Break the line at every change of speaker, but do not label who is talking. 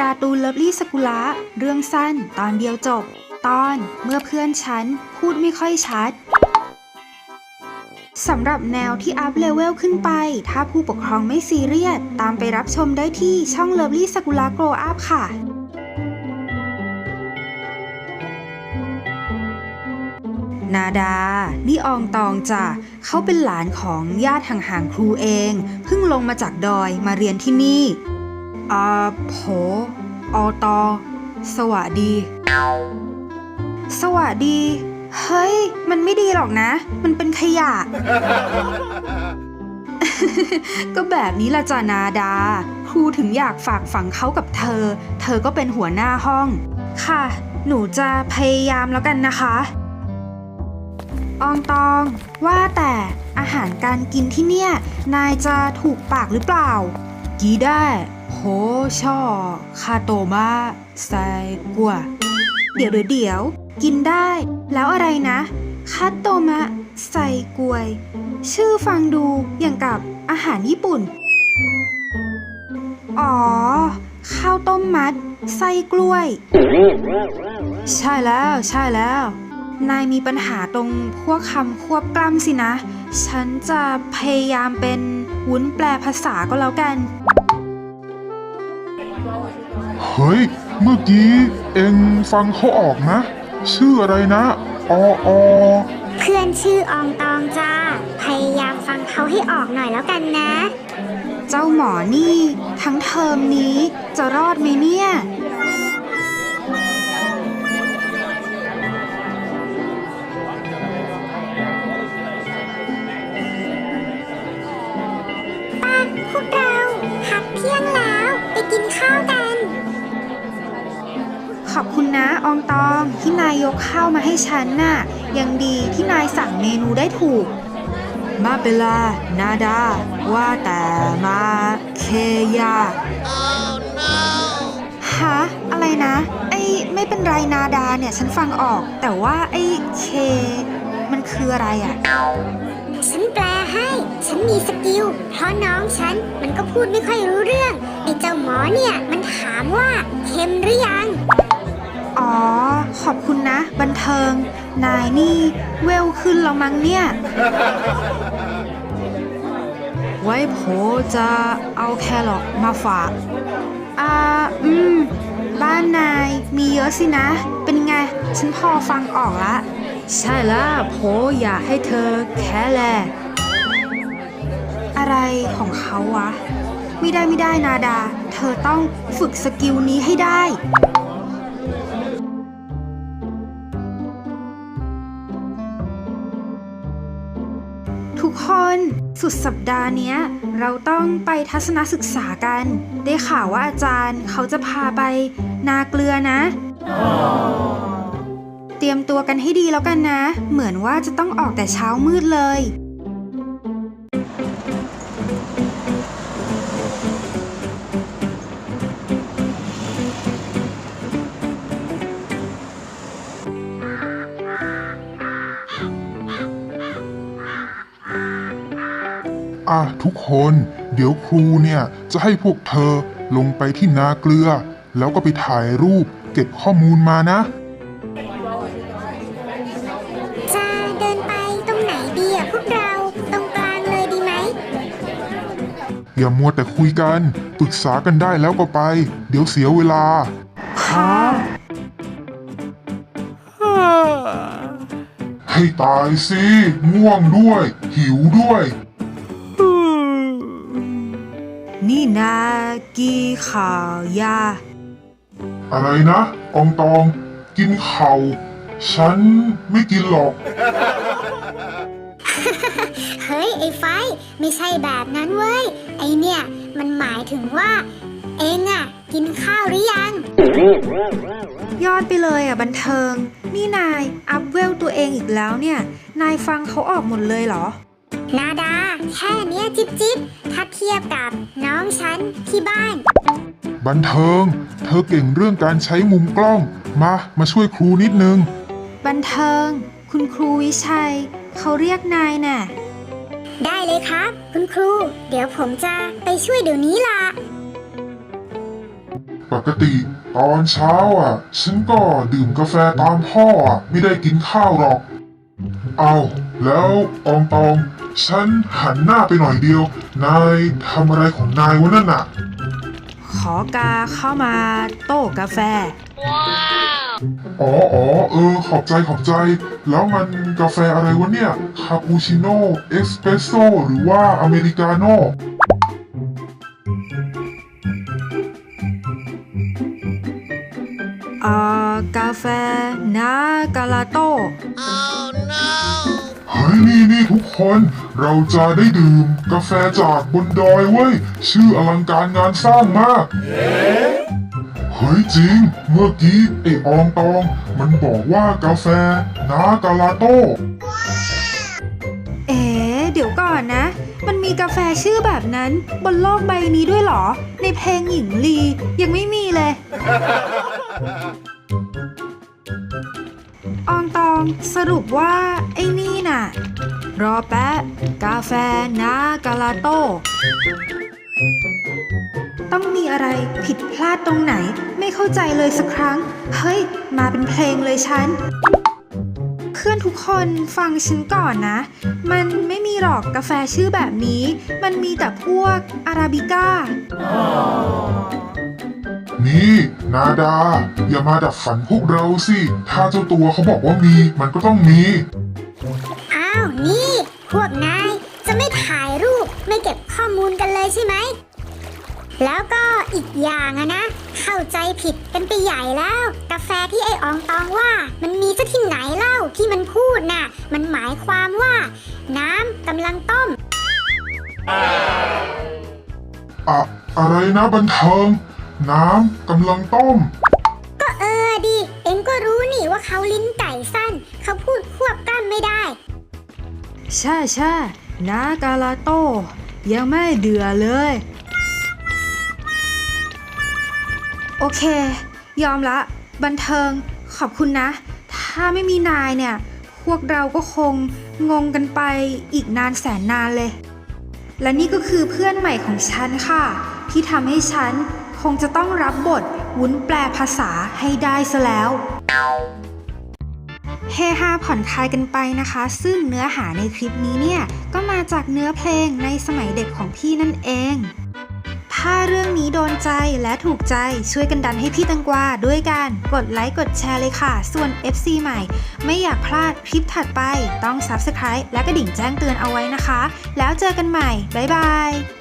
การ์ตูนเลิฟลี่สกุละเรื่องสั้นตอนเดียวจบ ตอนเมื่อเพื่อนฉัน พูดไม่ค่อยชัดสำหรับแนวที่อัพเลเวลขึ้นไป ถ้าผู้ปกครองไม่ซีเรียส ตามไปรับชมได้ที่ช่องเลิฟลี่สกุละโกรอัพค่ะนาดา นี่อองตองจ้ะเขาเป็นหลานของญาติห่างๆครูเอง เพิ่งลงมาจากดอยมาเรียนที่นี่ อาโผออตอสวัสดี สวัสดี เฮ้ย มันไม่ดีหรอกนะ มันเป็นขยะ ก็แบบนี้ละจ้ะนาดา ครูถึงอยากฝากฝังเขากับเธอ เธอก็เป็นหัวหน้าห้อง ค่ะ หนูจะพยายามแล้วกันนะคะ อองตอง ว่าแต่อาหารการกินที่เนี่ย นายจะถูกปากหรือเปล่า กีได้ โหช่อคาโตมาไซกัวเดี๋ยวเดี๋ยวเดี๋ยว กินได้ แล้วอะไรนะคาโตมะไซกวย ชื่อฟังดูอย่างกับอาหารญี่ปุ่น อ๋อ ข้าวต้มมัด ไส้กล้วย ใช่แล้วใช่แล้ว นายมีปัญหาตรงพวกคำควบกล้ำสินะ ฉันจะพยายามเป็นวุ้นแปลภาษาก็แล้วกัน
เฮ้ย เมื่อกี้เอ็งฟังเขาออกนะ ชื่ออะไรนะอออ
เพื่อนชื่ออองตองจ้า พยายามฟังเขาให้ออกหน่อยแล้วกันนะ
เจ้าหมอนี่ ทั้งเทอมนี้จะรอดไหมเนี่ยา
วกัน ข
อบคุณนะอองตองที่นายยกข้าวมาให้ฉันน่ะ ยังดีที่นายสั่งเมนูได้ถูก มาเปลา นาดา ว่าแต่มาเคยาฮะอะไรนะ ไอ้ไม่เป็นไรนาดาเนี่ยฉันฟังออก แต่ว่าไอ้เค มันคืออะไรอะ
ฉันแปลให้ ฉันมีสกิล เพราะน้องฉันมันก็พูดไม่ค่อยรู้เรื่อง ไอ้เจ้าหมอเนี่ยมันถามว่าเค็มหรือยัง
อ๋อ ขอบคุณนะ บันเทิง นายนี่เวลขึ้นแล้วมั้งเนี่ย ไว้โผจะเอาแครอทมาฝาก อ่า อืม บ้านนายมีเยอะสินะ เป็นไง ฉันพอฟังออกละ ใช่แล้วโผอยากให้เธอแค่แลอะไรของเขาวะ ไม่ได้ไม่ได้นาดา เธอต้องฝึกสกิลนี้ให้ได้ ทุกคนสุดสัปดาห์นี้เราต้องไปทัศนศึกษากัน ได้ข่าวว่าอาจารย์เขาจะพาไปนาเกลือนะ เตรียมตัวกันให้ดีแล้วกันนะ เหมือนว่าจะต้องออกแต่เช้ามืดเลย
อะทุกคน เดี๋ยวครูเนี่ยจะให้พวกเธอลงไปที่นาเกลือ แล้วก็ไปถ่ายรูปเก็บข้อมูลมานะ
จะเดินไปตรงไหนดีอะพวกเราตรงกลางเลยดีไหม
อย่ามัวแต่คุยกันปรึกษากันได้แล้วก็ไป เดี๋ยวเสียเวลา
ค่ะ
ให้ตายสิง่วงด้วย หิวด้วย
นี่นากีข่าวยา
อะไรนะอองตองกินเข่า ฉันไม่กินหรอก
เฮ้ย ไอ้ไฟไม่ใช่แบบนั้นเว้ย ไอเนี่ย มันหมายถึงว่า เองอะกินข้าวหรือยัง
ยอดไปเลยอะบันเทิง นี่นาย อัพเวลตัวเองอีกแล้วเนี่ย นายฟังเขาออกหมดเลยเหรอ
นาดา แค่เนี้ยจิบจิบถ้าเทียบกับน้องฉันที่บ้าน
บันเทิง เธอเก่งเรื่องการใช้มุมกล้อง มา มาช่วยครูนิดนึง
บันเทิง คุณครูวิชัย เขาเรียกนายน่ะ
ได้เลยครับ คุณครู เดี๋ยวผมจะไปช่วยเดี๋ยวนี้ล่ะ
ปกติ ตอนเช้าอะ ฉันก็ดื่มกาแฟตามพ่ออะ ไม่ได้กินข้าวหรอก เอาแล้วตองตอง ฉันหันหน้าไปหน่อยเดียว นายทำอะไรของนายวะนั่นน่ะ
ขอกาเข้ามาโต้กาแฟ
อ๋ออ๋อเออ ขอบใจขอบใจ แล้วมันกาแฟอะไรวะเนี่ย คาปูชิโน่เอสเปรสโซ่หรือว่าอเมริกาโน่
อ่ากาแฟนากาลาโต้
เฮ้ยนี่นี่ทุกคนเราจะได้ดื่มกาแฟจากบนดอยเว้ย ชื่ออลังการงานสร้างมาก เฮ้ยจริง เมื่อกี้ไอ้อองตอง มันบอกว่ากาแฟนากาลาโต้
เอ๋เดี๋ยวก่อนนะ มันมีกาแฟชื่อแบบนั้นบนโลกใบนี้ด้วยเหรอ ในเพลงหญิงลียังไม่มีเลย อองตองสรุปว่าไอ้นี่ น่ะ รอแป๊ะ กาแฟนากาลาโต้ ต้องมีอะไรผิดพลาดตรงไหน ไม่เข้าใจเลยสักครั้ง เฮ้ย มาเป็นเพลงเลยฉัน เพื่อนทุกคนฟังฉันก่อนนะ มันไม่มีหรอกกาแฟชื่อแบบนี้ มันมีแต่พวกอาราบิก้า
นี่นาดา อย่ามาดับฝันพวกเราสิ ถ้าเจ้าตัวเขาบอกว่ามี มันก็ต้องมี
พวกนายจะไม่ถ่ายรูปไม่เก็บข้อมูลกันเลยใช่ไหม แล้วก็อีกอย่างอะนะ เข้าใจผิดกันไปใหญ่แล้ว กาแฟที่ไอ้อองตองว่ามันมีซะที่ไหนเล่าที่มันพูดน่ะ มันหมายความว่า น้ำกำลังต้ม
อะอะไรนะบันเทิง น้ำกำลังต้ม
ก็เออดิ เอ็งก็รู้นี่ว่าเขาลิ้นไก่สั้น เขาพูดควบกล้ำไม่ได้
ใช่ใช่นากาลาโต้ยังไม่เดือเลย โอเค ยอมละ บันเทิงขอบคุณนะ ถ้าไม่มีนายเนี่ย พวกเราก็คงงงกันไปอีกนานแสนนานเลย และนี่ก็คือเพื่อนใหม่ของฉันค่ะ ที่ทำให้ฉันคงจะต้องรับบทวุ้นแปลภาษาให้ได้ซะแล้ว เฮฮาผ่อนคลายกันไปนะคะ ซึ่งเนื้อหาในคลิปนี้เนี่ย ก็มาจากเนื้อเพลงในสมัยเด็กของพี่นั่นเอง ถ้าเรื่องนี้โดนใจและถูกใจช่วยกันดันให้พี่ตังกวาด้วยการกดไลค์กดแชร์เลยค่ะ ส่วน FC ใหม่ ไม่อยากพลาดคลิปถัดไปต้อง Subscribe และกระดิ่งแจ้งเตือนเอาไว้นะคะ แล้วเจอกันใหม่ บ๊ายบาย